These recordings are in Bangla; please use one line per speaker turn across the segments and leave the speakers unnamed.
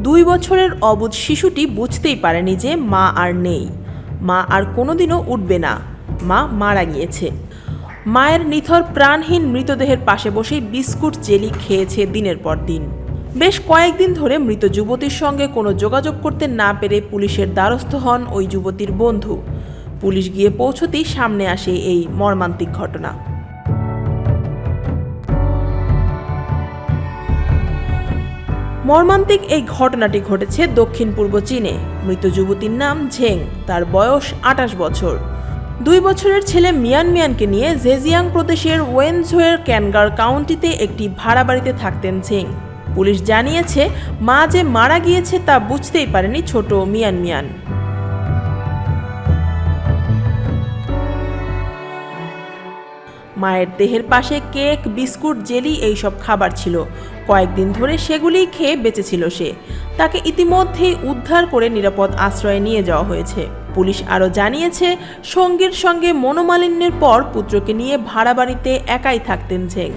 দুই বছরের অবুধ শিশুটি বুঝতেই পারেনি যে মা আর নেই। মা আর কোনোদিনও উঠবে না। মা মারা গিয়েছে। মায়ের নিথর প্রাণহীন মৃতদেহের পাশে বসেই বিস্কুট, জেলি খেয়েছে দিনের পর দিন। বেশ কয়েকদিন ধরে মৃত যুবতীর সঙ্গে কোনো যোগাযোগ করতে না পেরে পুলিশের দ্বারস্থ হন ওই যুবতীর বন্ধু। পুলিশ গিয়ে পৌঁছতেই সামনে আসে এই মর্মান্তিক ঘটনা। মর্মান্তিক এই ঘটনাটি ঘটেছে দক্ষিণ পূর্ব চীনে। মৃত যুবতীর নাম ঝেং, তার বয়স আটাশ বছর। দুই বছরের ছেলে মিয়ান মিয়ানকে নিয়ে জেজিয়াং প্রদেশের ওয়েনঝোয়ের ক্যানগার কাউন্টিতে একটি ভাড়া বাড়িতে থাকতেন ঝেং। পুলিশ জানিয়েছে, মা যে মারা গিয়েছে তা বুঝতেই পারেনি ছোট মিয়ান মিয়ান মায়ের দেহের পাশে কেক, বিস্কুট, জেলি এইসব খাবার ছিল। কয়েকদিন ধরে সেগুলিই খেয়ে বেঁচেছিল সে। তাকে ইতিমধ্যেই উদ্ধার করে নিরাপদ আশ্রয়ে নিয়ে যাওয়া হয়েছে। পুলিশ আরও জানিয়েছে, সঙ্গীর সঙ্গে মনোমালিন্যের পর পুত্রকে নিয়ে ভাড়া বাড়িতে একাই থাকতেন ঝেং।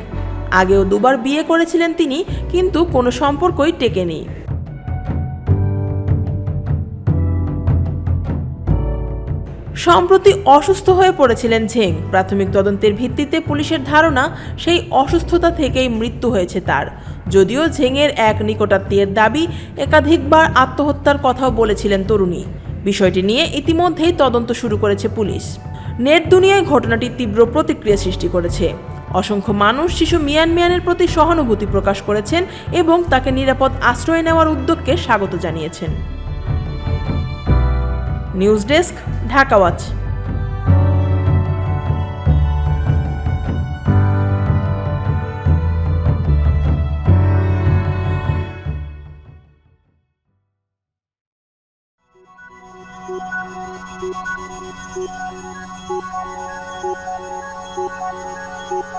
আগেও দুবার বিয়ে করেছিলেন তিনি, কিন্তু কোনো সম্পর্কই টেকেনি। সম্প্রতি অসুস্থ হয়ে পড়েছিলেন ঝেং। প্রাথমিক তদন্তের ভিত্তিতে পুলিশের ধারণা, সেই অসুস্থতা থেকেই মৃত্যু হয়েছে তার। যদিও ঝেংয়ের এক নিকটাত্মীয়ের দাবি, একাধিকবার আত্মহত্যার কথাও বলেছিলেন তরুণী। বিষয়টি নিয়ে ইতিমধ্যেই তদন্ত শুরু করেছে পুলিশ। নেট দুনিয়ায় ঘটনাটি তীব্র প্রতিক্রিয়া সৃষ্টি করেছে। অসংখ্য মানুষ শিশু মিয়ান মিয়ানের প্রতি সহানুভূতি প্রকাশ করেছেন এবং তাকে নিরাপদ আশ্রয় নেওয়ার উদ্যোগকে স্বাগত জানিয়েছেন। News desk Dhaka watch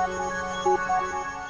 Thank you.